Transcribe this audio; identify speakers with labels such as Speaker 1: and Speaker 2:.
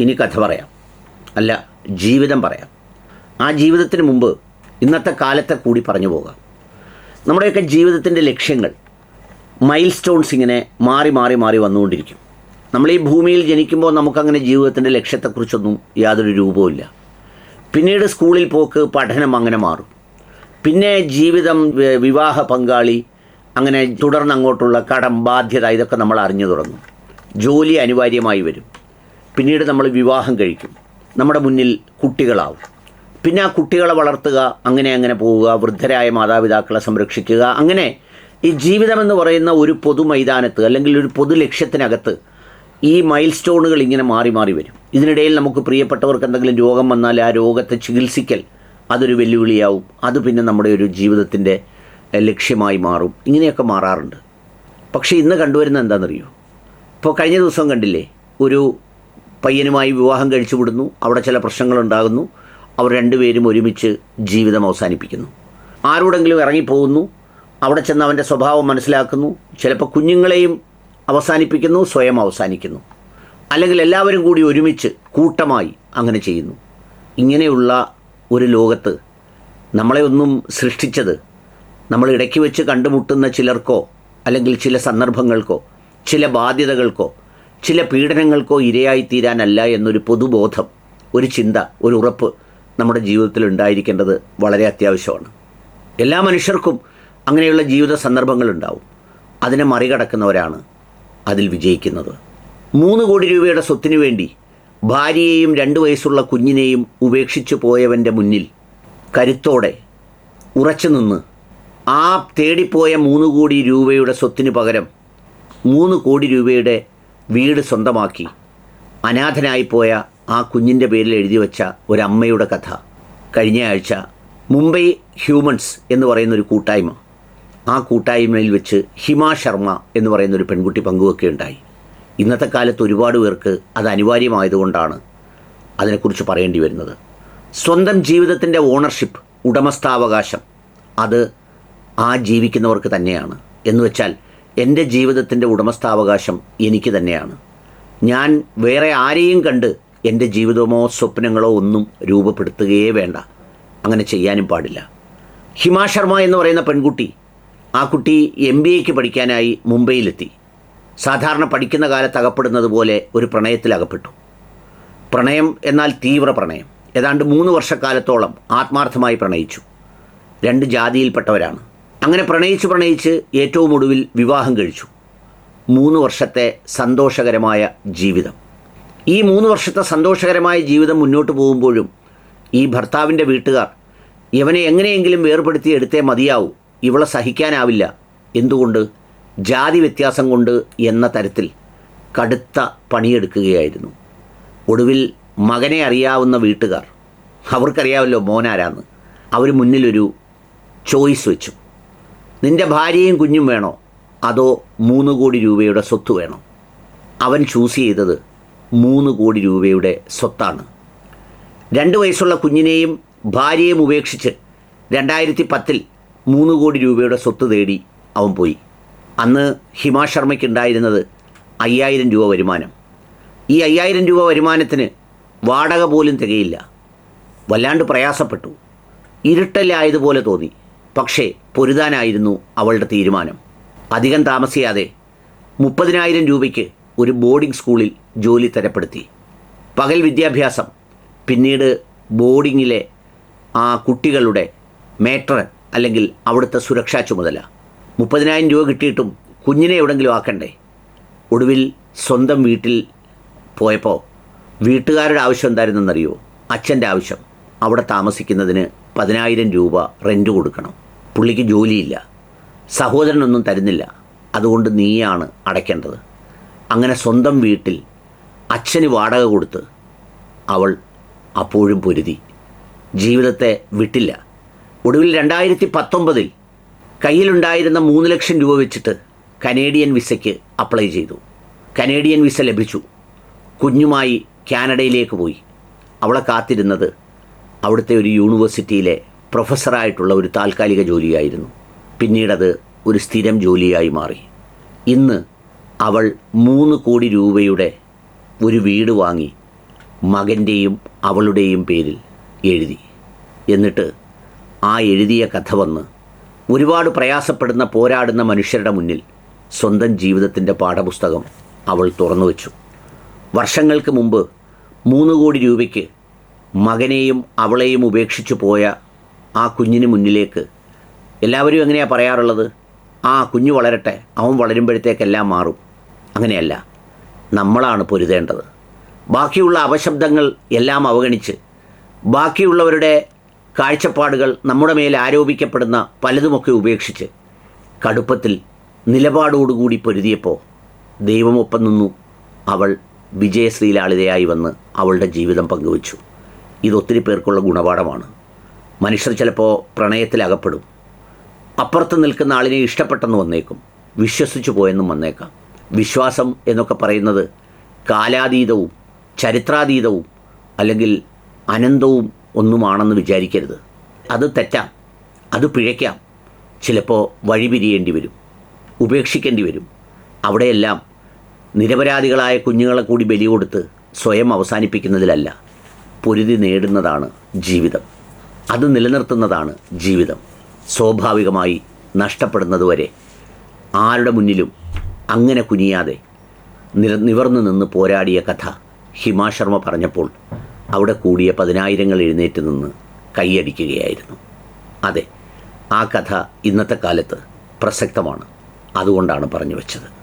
Speaker 1: ഇനി കഥ പറയാം. അല്ല ജീവിതം പറയാം. ആ ജീവിതത്തിന് മുമ്പ് ഇന്നത്തെ കാലത്തെ കൂടി പറഞ്ഞു പോകാം. നമ്മുടെയൊക്കെ ജീവിതത്തിന്റെ ലക്ഷ്യങ്ങൾ മൈൽ സ്റ്റോൺസ് ഇങ്ങനെ മാറി മാറി മാറി വന്നുകൊണ്ടിരിക്കും. നമ്മൾ ഈ ഭൂമിയിൽ ജനിക്കുമ്പോൾ നമുക്കങ്ങനെ ജീവിതത്തിന്റെ ലക്ഷ്യത്തെക്കുറിച്ചൊന്നും യാതൊരു രൂപവുമില്ല പിന്നീട് സ്കൂളിൽ പോക്ക് പഠനം അങ്ങനെ മാറും. പിന്നെ ജീവിതം വിവാഹ പങ്കാളി അങ്ങനെ തുടർന്ന് അങ്ങോട്ടുള്ള കടം ബാധ്യത ഇതൊക്കെ നമ്മൾ അറിഞ്ഞു തുടങ്ങും. ജോലി അനിവാര്യമായി വരും. പിന്നീട് നമ്മൾ വിവാഹം കഴിക്കും. നമ്മുടെ മുന്നിൽ കുട്ടികളാവും. പിന്നെ ആ കുട്ടികളെ വളർത്തുക അങ്ങനെ അങ്ങനെ പോവുക വൃദ്ധരായ മാതാപിതാക്കളെ സംരക്ഷിക്കുക അങ്ങനെ ഈ ജീവിതമെന്ന് പറയുന്ന ഒരു പൊതു മൈതാനത്ത് അല്ലെങ്കിൽ ഒരു പൊതു ലക്ഷ്യത്തിനകത്ത് ഈ മൈൽ സ്റ്റോണുകൾ ഇങ്ങനെ മാറി മാറി വരും. ഇതിനിടയിൽ നമുക്ക് പ്രിയപ്പെട്ടവർക്ക് എന്തെങ്കിലും രോഗം വന്നാൽ ആ രോഗത്തെ ചികിത്സിക്കൽ അതൊരു വെല്ലുവിളിയാവും. അത് പിന്നെ നമ്മുടെ ഒരു ജീവിതത്തിന്റെ ലക്ഷ്യമായി മാറും. ഇങ്ങനെയൊക്കെ മാറാറുണ്ട്. പക്ഷേ ഇന്ന് കണ്ടുവരുന്നത് എന്താണെന്നറിയോ? ഇപ്പോൾ കഴിഞ്ഞ ദിവസം കണ്ടില്ലേ? ഒരു പയ്യനുമായി വിവാഹം കഴിച്ചു വിടുന്നു അവിടെ ചില പ്രശ്നങ്ങളുണ്ടാകുന്നു. അവർ രണ്ടുപേരും ഒരുമിച്ച് ജീവിതം അവസാനിപ്പിക്കുന്നു. ആരോടെങ്കിലും ഇറങ്ങിപ്പോകുന്നു. അവിടെ ചെന്ന് അവന്റെ സ്വഭാവം മനസ്സിലാക്കുന്നു. ചിലപ്പോൾ കുഞ്ഞുങ്ങളെയും അവസാനിപ്പിക്കുന്നു സ്വയം അവസാനിക്കുന്നു. അല്ലെങ്കിൽ എല്ലാവരും കൂടി ഒരുമിച്ച് കൂട്ടമായി അങ്ങനെ ചെയ്യുന്നു. ഇങ്ങനെയുള്ള ഒരു ലോകത്ത് നമ്മളെ ഒന്നും സൃഷ്ടിച്ചത് നമ്മൾ ഇടയ്ക്ക് വെച്ച് കണ്ടുമുട്ടുന്ന ചിലർക്കോ അല്ലെങ്കിൽ ചില സന്ദർഭങ്ങൾക്കോ ചില ബാധ്യതകൾക്കോ ചില പീഡനങ്ങൾക്കോ ഇരയായിത്തീരാനല്ല എന്നൊരു പൊതുബോധം ഒരു ചിന്ത ഒരു ഉറപ്പ് നമ്മുടെ ജീവിതത്തിൽ ഉണ്ടായിരിക്കേണ്ടത് വളരെ അത്യാവശ്യമാണ്. എല്ലാ മനുഷ്യർക്കും അങ്ങനെയുള്ള ജീവിത സന്ദർഭങ്ങളുണ്ടാവും അതിനെ മറികടക്കുന്നവരാണ് അതിൽ വിജയിക്കുന്നത്. മൂന്ന് കോടി രൂപയുടെ സ്വത്തിനു വേണ്ടി ഭാര്യയെയും രണ്ട് വയസ്സുള്ള കുഞ്ഞിനെയും ഉപേക്ഷിച്ചു പോയവന്റെ മുന്നിൽ കരുത്തോടെ ഉറച്ചു നിന്ന് ആ തേടിപ്പോയ മൂന്ന് കോടി രൂപയുടെ സ്വത്തിന് പകരം മൂന്ന് കോടി രൂപയുടെ വീട് സ്വന്തമാക്കി. അനാഥനായിപ്പോയ ആ കുഞ്ഞിന്റെ പേരിൽ എഴുതി വച്ച ഒരമ്മയുടെ കഥ. കഴിഞ്ഞ ആഴ്ച മുംബൈ ഹ്യൂമൻസ് എന്ന് പറയുന്ന ഒരു കൂട്ടായ്മ. ആ കൂട്ടായ്മയിൽ വെച്ച് ഹിമ ശർമ്മ എന്ന് പറയുന്ന ഒരു പെൺകുട്ടി പങ്കുവെക്കുകയുണ്ടായി ഇന്നത്തെ കാലത്ത് ഒരുപാട് പേർക്ക് അത് അനിവാര്യമായതുകൊണ്ടാണ് അതിനെക്കുറിച്ച് പറയേണ്ടി വരുന്നത്. സ്വന്തം ജീവിതത്തിന്റെ ഓണർഷിപ്പ് ഉടമസ്ഥാവകാശം അത് ആ ജീവിക്കുന്നവർക്ക് തന്നെയാണ്. എന്ന് വെച്ചാൽ എന്റെ ജീവിതത്തിന്റെ ഉടമസ്ഥാവകാശം എനിക്ക് തന്നെയാണ്. ഞാൻ വേറെ ആരെയും കണ്ട് എന്റെ ജീവിതമോ സ്വപ്നങ്ങളോ ഒന്നും രൂപപ്പെടുത്തുകയേ വേണ്ട. അങ്ങനെ ചെയ്യാനും പാടില്ല. ഹിമ ശർമ്മ എന്ന് പറയുന്ന പെൺകുട്ടി ആ കുട്ടി എം ബി എക്ക് പഠിക്കാനായി മുംബൈയിലെത്തി. സാധാരണ പഠിക്കുന്ന കാലത്ത് അകപ്പെടുന്നത് പോലെ ഒരു പ്രണയത്തിലകപ്പെട്ടു പ്രണയം എന്നാൽ തീവ്ര പ്രണയം. ഏതാണ്ട് മൂന്ന് വർഷക്കാലത്തോളം ആത്മാർത്ഥമായി പ്രണയിച്ചു. രണ്ട് ജാതിയിൽപ്പെട്ടവരാണ്. അങ്ങനെ പ്രണയിച്ച് പ്രണയിച്ച് ഏറ്റവും ഒടുവിൽ വിവാഹം കഴിച്ചു. മൂന്ന് വർഷത്തെ സന്തോഷകരമായ ജീവിതം. ഈ മൂന്ന് വർഷത്തെ സന്തോഷകരമായ ജീവിതം മുന്നോട്ട് പോകുമ്പോഴും ഈ ഭർത്താവിന്റെ വീട്ടുകാർ ഇവനെ എങ്ങനെയെങ്കിലും വേർപെടുത്തി എടുത്തേ മതിയാവൂ ഇവളെ സഹിക്കാനാവില്ല എന്തുകൊണ്ട് ജാതി വ്യത്യാസം കൊണ്ട് എന്ന തരത്തിൽ കടുത്ത പണിയെടുക്കുകയായിരുന്നു. ഒടുവിൽ മകനെ അറിയാവുന്ന വീട്ടുകാർ അവർക്കറിയാമല്ലോ മോനാരാന്ന് അവർ മുന്നിലൊരു ചോയ്സ് വെച്ചു. നിന്റെ ഭാര്യയും കുഞ്ഞും വേണോ? അതോ മൂന്ന് കോടി രൂപയുടെ സ്വത്ത് വേണോ? അവൻ ചൂസ് ചെയ്തത് മൂന്ന് കോടി രൂപയുടെ സ്വത്താണ്. രണ്ട് വയസ്സുള്ള കുഞ്ഞിനെയും ഭാര്യയും ഉപേക്ഷിച്ച് രണ്ടായിരത്തി പത്തിൽ മൂന്ന് കോടി രൂപയുടെ സ്വത്ത് തേടി അവൻ പോയി. അന്ന് ഹിമ ശർമ്മയ്ക്കുണ്ടായിരുന്നത് അയ്യായിരം രൂപ വരുമാനം. ഈ അയ്യായിരം രൂപ വരുമാനത്തിന് വാടക പോലും തികയില്ല. വല്ലാണ്ട് പ്രയാസപ്പെട്ടു. ഇരുട്ടലായതുപോലെ തോന്നി. പക്ഷേ പൊരുതാനായിരുന്നു അവളുടെ തീരുമാനം. അധികം താമസിയാതെ മുപ്പതിനായിരം രൂപയ്ക്ക് ഒരു ബോർഡിംഗ് സ്കൂളിൽ ജോലി തരപ്പെടുത്തി. പകൽ വിദ്യാഭ്യാസം പിന്നീട് ബോർഡിങ്ങിലെ ആ കുട്ടികളുടെ മേട്രൻ അല്ലെങ്കിൽ അവിടുത്തെ സുരക്ഷാ ചുമതല. മുപ്പതിനായിരം രൂപ കിട്ടിയിട്ടും കുഞ്ഞിനെ എവിടെങ്കിലും ആക്കണ്ടേ? ഒടുവിൽ സ്വന്തം വീട്ടിൽ പോയപ്പോൾ വീട്ടുകാരുടെ ആവശ്യം എന്തായിരുന്നെന്നറിയോ? അച്ഛന്റെ ആവശ്യം. അവിടെ താമസിക്കുന്നതിന് പതിനായിരം രൂപ റെന്റ് കൊടുക്കണം. പുള്ളിക്ക് ജോലിയില്ല. സഹോദരനൊന്നും തരുന്നില്ല. അതുകൊണ്ട് നീയാണ് അടയ്ക്കേണ്ടത്. അങ്ങനെ സ്വന്തം വീട്ടിൽ അച്ഛന് വാടക കൊടുത്ത് അവൾ അപ്പോഴും പൊരുതി. ജീവിതത്തെ വിട്ടില്ല. ഒടുവിൽ രണ്ടായിരത്തി പത്തൊമ്പതിൽ കയ്യിലുണ്ടായിരുന്ന മൂന്ന് ലക്ഷം രൂപ വെച്ചിട്ട് കനേഡിയൻ വിസയ്ക്ക് അപ്ലൈ ചെയ്തു. കനേഡിയൻ വിസ ലഭിച്ചു. കുഞ്ഞുമായി കാനഡയിലേക്ക് പോയി. അവളെ കാത്തിരുന്നത് അവിടുത്തെ ഒരു യൂണിവേഴ്സിറ്റിയിലെ പ്രൊഫസറായിട്ടുള്ള ഒരു താൽക്കാലിക ജോലിയായിരുന്നു. പിന്നീടത് ഒരു സ്ഥിരം ജോലിയായി മാറി. ഇന്ന് അവൾ മൂന്ന് കോടി രൂപയുടെ ഒരു വീട് വാങ്ങി മകന്റെയും അവളുടെയും പേരിൽ എഴുതി. എന്നിട്ട് ആ എഴുതിയ കഥ വന്ന് ഒരുപാട് പ്രയാസപ്പെടുന്ന പോരാടുന്ന മനുഷ്യരുടെ മുന്നിൽ സ്വന്തം ജീവിതത്തിന്റെ പാഠപുസ്തകം അവൾ തുറന്നു വച്ചു. വർഷങ്ങൾക്ക് മുമ്പ് മൂന്ന് കോടി രൂപയ്ക്ക് മകനെയും അവളെയും ഉപേക്ഷിച്ചു പോയ ആ കുഞ്ഞിന് മുന്നിലേക്ക്. എല്ലാവരും എങ്ങനെയാണ് പറയാറുള്ളത്? ആ കുഞ്ഞു വളരട്ടെ അവൻ വളരുമ്പോഴത്തേക്കെല്ലാം മാറും. അങ്ങനെയല്ല. നമ്മളാണ് പൊരുതേണ്ടത്. ബാക്കിയുള്ള അപശബ്ദങ്ങൾ എല്ലാം അവഗണിച്ച് ബാക്കിയുള്ളവരുടെ കാഴ്ചപ്പാടുകൾ നമ്മുടെ മേൽ ആരോപിക്കപ്പെടുന്ന പലതുമൊക്കെ ഉപേക്ഷിച്ച് കടുപ്പത്തിൽ നിലപാടോടുകൂടി പൊരുതിയപ്പോൾ ദൈവമൊപ്പം നിന്നു അവൾ വിജയശ്രീലാളിതയായി വന്ന് അവളുടെ ജീവിതം പങ്കുവച്ചു. ഇതൊത്തിരി പേർക്കുള്ള ഗുണപാഠമാണ്. മനുഷ്യർ ചിലപ്പോൾ പ്രണയത്തിലകപ്പെടും. അപ്പുറത്ത് നിൽക്കുന്ന ആളിനെ ഇഷ്ടപ്പെട്ടെന്ന് വന്നേക്കും. വിശ്വസിച്ചു പോയെന്നും വന്നേക്കാം. വിശ്വാസം എന്നൊക്കെ പറയുന്നത് കാലാതീതവും ചരിത്രാതീതവും അല്ലെങ്കിൽ അനന്തവും ഒന്നുമാണെന്ന് വിചാരിക്കരുത്. അത് തെറ്റാം. അത് പിഴയ്ക്കാം. ചിലപ്പോൾ വഴിപിരിയേണ്ടി വരും. ഉപേക്ഷിക്കേണ്ടി വരും. അവിടെയെല്ലാം നിരപരാധികളായ കുഞ്ഞുങ്ങളെ കൂടി ബലി കൊടുത്ത് സ്വയം അവസാനിപ്പിക്കുന്നതിലല്ല. പൊരുതി നേടുന്നതാണ് ജീവിതം. അത് നിലനിർത്തുന്നതാണ് ജീവിതം. സ്വാഭാവികമായി നഷ്ടപ്പെടുന്നതുവരെ ആരുടെ മുന്നിലും അങ്ങനെ കുനിയാതെ നിര നിവർന്നു നിന്ന് പോരാടിയ കഥ ഹിമാ ശർമ്മ പറഞ്ഞപ്പോൾ അവിടെ കൂടിയ പതിനായിരങ്ങൾ എഴുന്നേറ്റ് നിന്ന് കൈയടിക്കുകയായിരുന്നു. അതെ ആ കഥ ഇന്നത്തെ കാലത്ത് പ്രസക്തമാണ്. അതുകൊണ്ടാണ് പറഞ്ഞു വെച്ചത്.